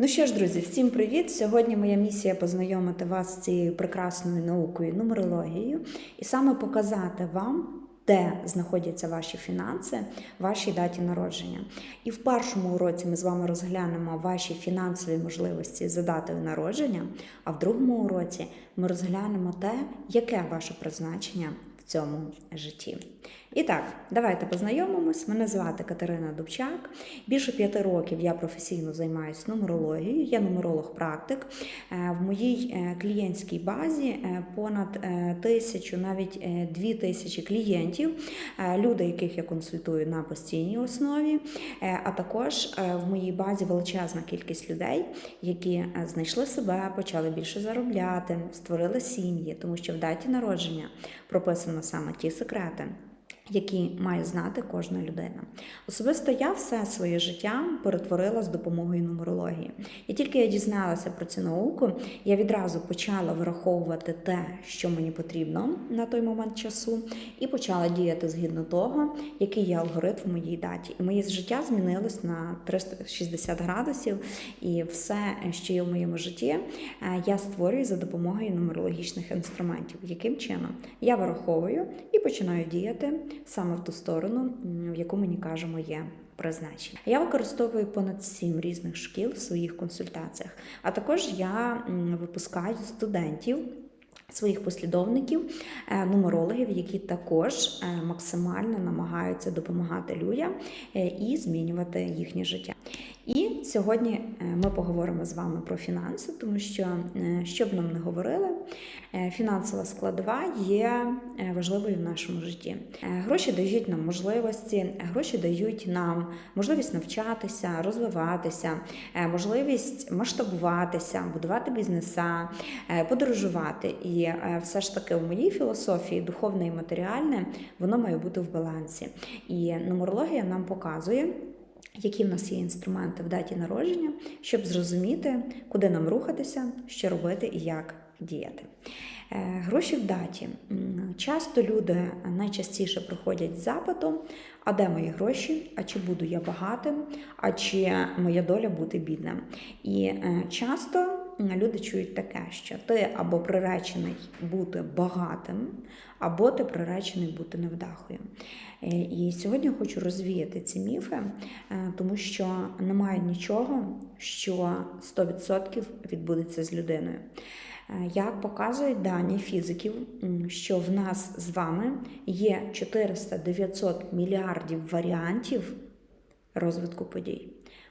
Ну що ж, друзі, всім привіт! Сьогодні моя місія познайомити вас з цією прекрасною наукою нумерологією і саме показати вам, де знаходяться ваші фінанси, вашій даті народження. І в першому уроці ми з вами розглянемо ваші фінансові можливості за датою народження, а в другому уроці ми розглянемо те, яке ваше призначення в цьому житті. І так, давайте познайомимось. Мене звати Катерина Дубчак. Більше п'яти років я професійно займаюся нумерологією. Я нумеролог-практик. Е, В моїй е, клієнтській базі е, понад тисячу, навіть дві тисячі клієнтів, люди, яких я консультую на постійній основі. А також в моїй базі величезна кількість людей, які знайшли себе, почали більше заробляти, створили сім'ї, тому що в даті народження прописано саме ті секрети які має знати кожна людина. Особисто я все своє життя перетворила з допомогою нумерології. І тільки я дізналася про цю науку, я відразу почала враховувати те, що мені потрібно на той момент часу, і почала діяти згідно того, який є алгоритм в моїй даті. І моє життя змінилось на 360 градусів, і все, що є в моєму житті, е, я створюю за допомогою нумерологічних інструментів. Яким чином я враховую і починаю діяти саме в ту сторону, в яку мені каже моє призначення. Я використовую понад сім різних шкіл в своїх консультаціях, а також я випускаю студентів. Своїх послідовників, е, нумерологів, які також е, максимально намагаються допомагати людям е, і змінювати їхнє життя. І сьогодні е, ми поговоримо з вами про фінанси, тому що, е, що б нам не говорили, е, фінансова складова є важливою в нашому житті. Гроші дають нам можливості, гроші дають нам можливість навчатися, розвиватися, можливість масштабуватися, будувати бізнеса, подорожувати. І все ж таки в моїй філософії духовне і матеріальне воно має бути в балансі. І нумерологія нам показує. Які в нас є інструменти в даті народження, щоб зрозуміти, куди нам рухатися, що робити і як діяти. Е, Гроші в даті. Часто люди найчастіше приходять з запитом: а де мої гроші? А чи буду я багатим, а чи моя доля бути бідним? І е, часто люди чують таке, що ти або приречений бути багатим, або ти приречений бути невдахою. Е, І сьогодні хочу розвіяти ці міфи, е, тому що немає нічого, що 100% відбудеться з людиною. Е, Як показують дані фізиків, що в нас з вами є 400-900 мільярдів варіантів розвитку подій.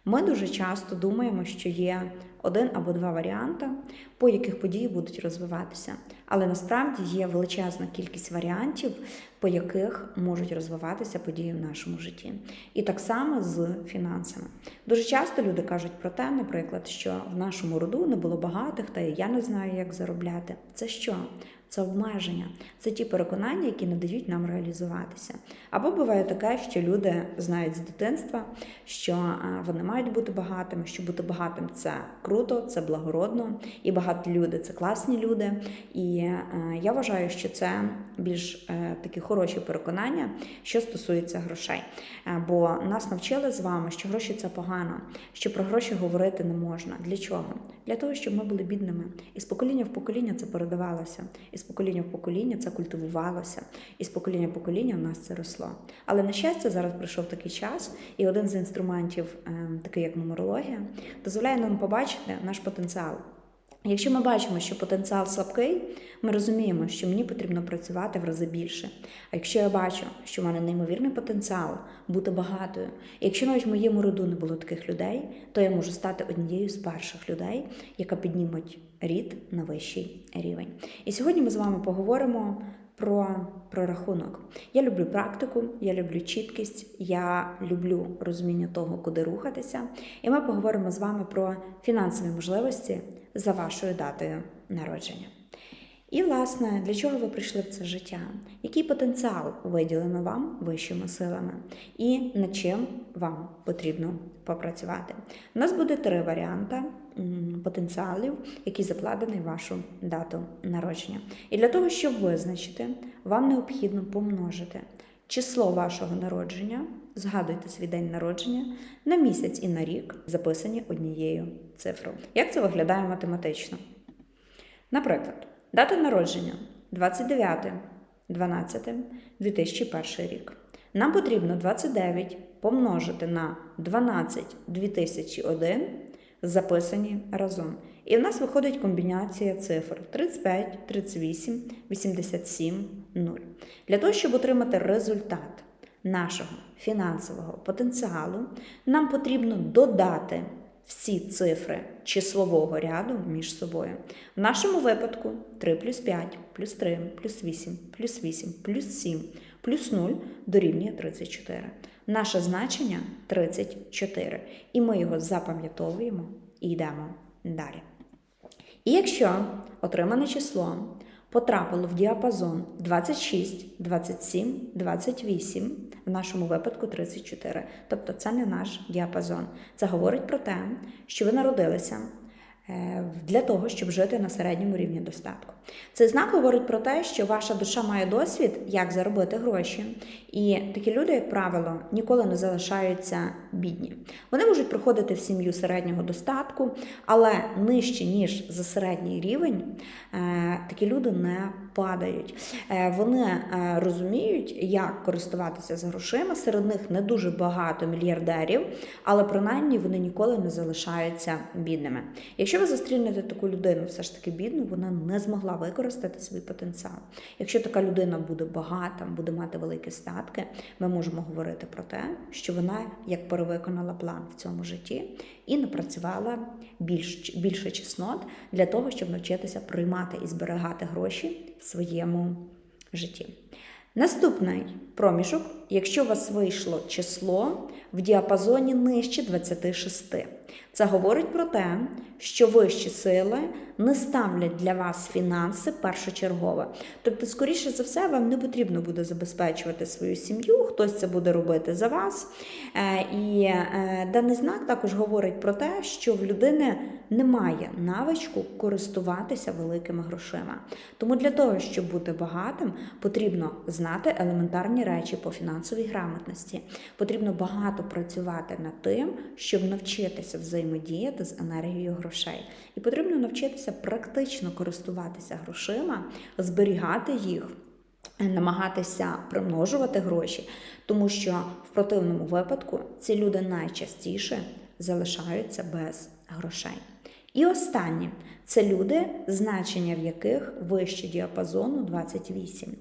Ми дуже часто думаємо, що є один або два варіанти, по яких події будуть розвиватися. Але насправді є величезна кількість варіантів, по яких можуть розвиватися події в нашому житті. І так само з фінансами. Дуже часто люди кажуть про те, наприклад, що в нашому роду не було багатих, та я не знаю, як заробляти. Це що? Це обмеження, це ті переконання, які не дають нам реалізуватися. Або буває таке, що люди знають з дитинства, що е, вони мають бути багатими, що бути багатим це круто, це благородно, і багаті люди це класні люди. І е, я вважаю, що це більш е, такі хороші переконання, що стосується грошей. Бо нас навчили з вами, що гроші це погано, що про гроші говорити не можна. Для чого? Для того, щоб ми були бідними. І з покоління в покоління це передавалося, і з покоління в покоління це культивувалося, і з покоління в покоління в нас це росло. Але на щастя, зараз прийшов такий час, і один з інструментів, е, такий як нумерологія, дозволяє нам побачити наш потенціал. Якщо ми бачимо, що потенціал слабкий, ми розуміємо, що мені потрібно працювати в рази більше. А якщо я бачу, що в мене неймовірний потенціал бути багатою, і якщо навіть в моєму роду не було таких людей, то я можу стати однією з перших людей, яка підніметь рід на вищий рівень. І сьогодні ми з вами поговоримо про прорахунок. Я люблю практику, я люблю чіткість, я люблю розуміння того, куди рухатися. І ми поговоримо з вами про фінансові можливості за вашою датою народження. І, власне, для чого ви прийшли в це життя? Який потенціал виділено вам вищими силами? І над чим вам потрібно попрацювати? У нас буде три варіанти потенціалів, які закладені в вашу дату народження. І для того, щоб визначити, вам необхідно помножити число вашого народження, згадуйте свій день народження на місяць і на рік, записані однією цифрою. Як це виглядає математично? Наприклад, дата народження 29 12 2001 рік. Нам потрібно 29 помножити на 12 2001, записані разом. І в нас виходить комбінація цифр 35, 38, 87, 0. Для того, щоб отримати результат нашого фінансового потенціалу, нам потрібно додати всі цифри числового ряду між собою. В нашому випадку 3 плюс 5, плюс 3, плюс 8, плюс 8, плюс 7, плюс 0 дорівнює 34. Наше значення 34. І ми його запам'ятовуємо і йдемо далі. І якщо отримане число потрапило в діапазон 26, 27, 28, в нашому випадку 34, тобто це не наш діапазон. Це говорить про те, що ви народилися для того, щоб жити на середньому рівні достатку. Цей знак говорить про те, що ваша душа має досвід, як заробити гроші. І такі люди, як правило, ніколи не залишаються бідні. Вони можуть приходити в сім'ю середнього достатку, але нижче, ніж за середній рівень, е, такі люди не падають. Е, Вони е, розуміють, як користуватися з грошима. Серед них не дуже багато мільярдерів, але принаймні вони ніколи не залишаються бідними. Якщо ви зустрінете таку людину, все ж таки бідну, вона не змогла використати свій потенціал. Якщо така людина буде багата, буде мати великі статки, ми можемо говорити про те, що вона як перевиконала план в цьому житті і напрацювала більш, більше чеснот для того, щоб навчитися приймати і зберігати гроші в своєму житті. Наступний проміжок, якщо у вас вийшло число в діапазоні нижче 26. Це говорить про те, що вищі сили не ставлять для вас фінанси першочергово. Тобто, скоріше за все, вам не потрібно буде забезпечувати свою сім'ю, хтось це буде робити за вас. Е, І е, даний знак також говорить про те, що в людини немає навичку користуватися великими грошима. Тому для того, щоб бути багатим, потрібно знати елементарні речі по фінансовій грамотності. Потрібно багато працювати над тим, щоб навчитися взаємодіяти з енергією грошей. І потрібно навчитися практично користуватися грошима, зберігати їх. Намагатися примножувати гроші, тому що в противному випадку ці люди найчастіше залишаються без грошей. І останнє це люди, значення в яких вище діапазону 28.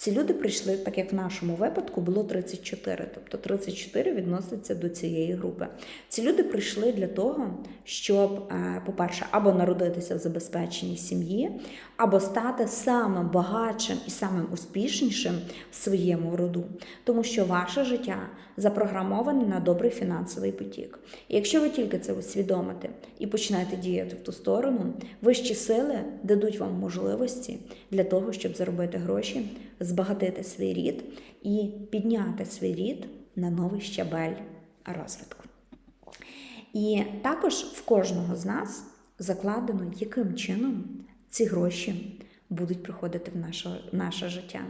Ці люди прийшли, так як в нашому випадку було 34, тобто 34 відноситься до цієї групи. Ці люди прийшли для того, щоб, е, по-перше, або народитися в забезпеченій сім'ї, або стати самим багатшим і самим успішнішим в своєму роду, тому що ваше життя запрограмоване на добрий фінансовий потік. І якщо ви тільки це усвідомите і почнете діяти в ту сторону, вищі сили дадуть вам можливості для того, щоб заробити гроші, збагатити свій рід і підняти свій рід на новий щабель розвитку. І також в кожного з нас закладено, яким чином ці гроші будуть приходити в наше, наше життя.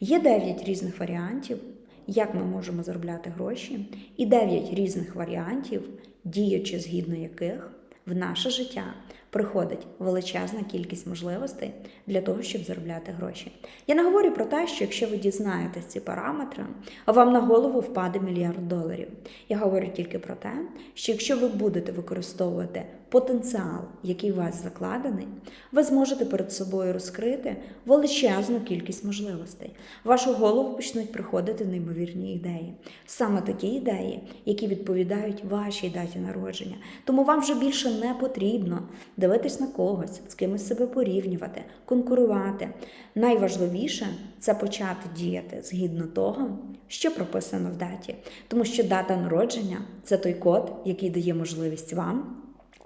Є 9 різних варіантів, як ми можемо заробляти гроші, і 9 різних варіантів, діючи згідно яких в наше життя приходить величезна кількість можливостей для того, щоб заробляти гроші. Я не говорю про те, що якщо ви дізнаєтесь ці параметри, вам на голову впаде мільярд доларів. Я говорю тільки про те, що якщо ви будете використовувати потенціал, який у вас закладений, ви зможете перед собою розкрити величезну кількість можливостей. В вашу голову почнуть приходити неймовірні ідеї. Саме такі ідеї, які відповідають вашій даті народження. Тому вам вже більше не потрібно дивитись на когось, з кимось себе порівнювати, конкурувати. Найважливіше це почати діяти згідно того, що прописано в даті. Тому що дата народження це той код, який дає можливість вам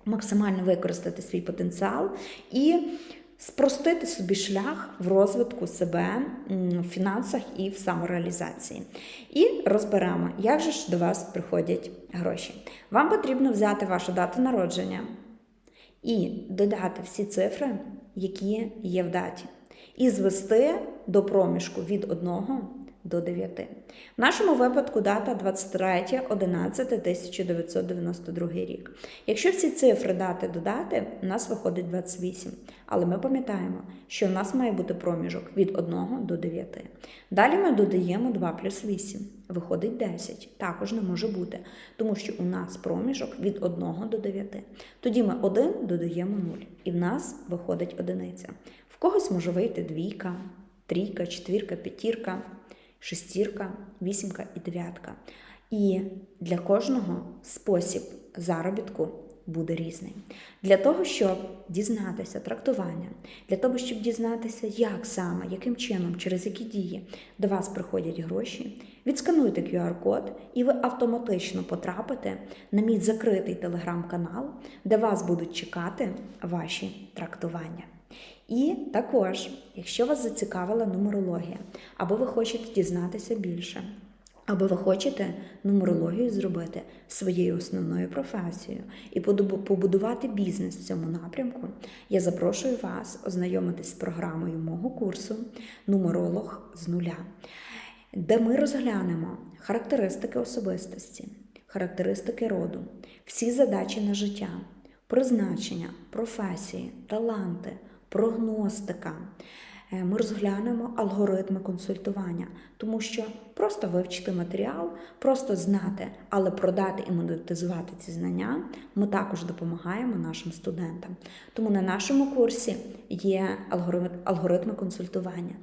максимально використати свій потенціал і спростити собі шлях в розвитку себе в фінансах і в самореалізації. І розберемо, як же ж до вас приходять гроші. Вам потрібно взяти вашу дату народження і додати всі цифри, які є в даті, і звести до проміжку від 1 до 9. В нашому випадку дата 23.11.1992 рік. Якщо всі цифри дати додати, у нас виходить 28. Але ми пам'ятаємо, що у нас має бути проміжок від 1 до 9. Далі ми додаємо 2 плюс 8. Виходить 10. Також не може бути, тому що у нас проміжок від 1 до 9. Тоді ми 1 додаємо 0. І в нас виходить одиниця. В когось може вийти двійка, трійка, четвірка, п'ятірка, шестірка, вісімка і дев'ятка. І для кожного спосіб заробітку буде різний. Для того, щоб дізнатися трактування, для того, щоб дізнатися, як саме, яким чином, через які дії до вас приходять гроші, відскануйте QR-код, і ви автоматично потрапите на мій закритий телеграм-канал, де вас будуть чекати ваші трактування. І також, якщо вас зацікавила нумерологія, або ви хочете дізнатися більше, або ви хочете нумерологію зробити своєю основною професією і побудувати бізнес в цьому напрямку, я запрошую вас ознайомитись з програмою мого курсу Нумеролог з нуля, де ми розглянемо характеристики особистості, характеристики роду, всі задачі на життя, призначення, професії, таланти, прогностика. Е, Ми розглянемо алгоритми консультування, тому що просто вивчити матеріал, просто знати, але продати і монетизувати ці знання ми також допомагаємо нашим студентам. Тому на нашому курсі є алгоритми, алгоритми консультування,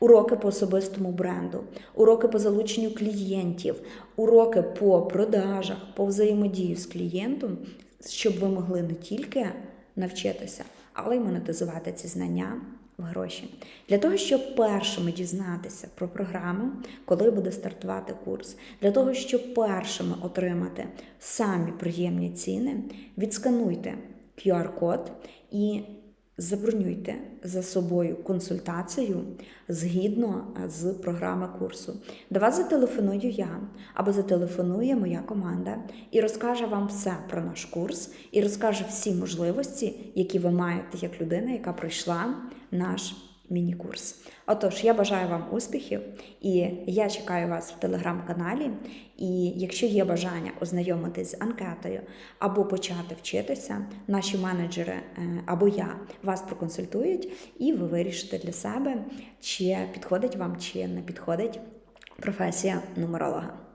уроки по особистому бренду, уроки по залученню клієнтів, уроки по продажах, по взаємодії з клієнтом, щоб ви могли не тільки навчитися, але й монетизувати ці знання в гроші. Для того, щоб першими дізнатися про програму, коли буде стартувати курс, для того, щоб першими отримати самі приємні ціни, відскануйте QR-код і забронюйте за собою консультацію згідно з програми курсу. До вас зателефоную я або зателефонує моя команда і розкаже вам все про наш курс, і розкаже всі можливості, які ви маєте як людина, яка пройшла наш міні-курс. Отож, я бажаю вам успіхів і я чекаю вас в телеграм-каналі. І якщо є бажання ознайомитись з анкетою або почати вчитися, наші менеджери е, або я вас проконсультують, і ви вирішите для себе, чи підходить вам, чи не підходить професія нумеролога.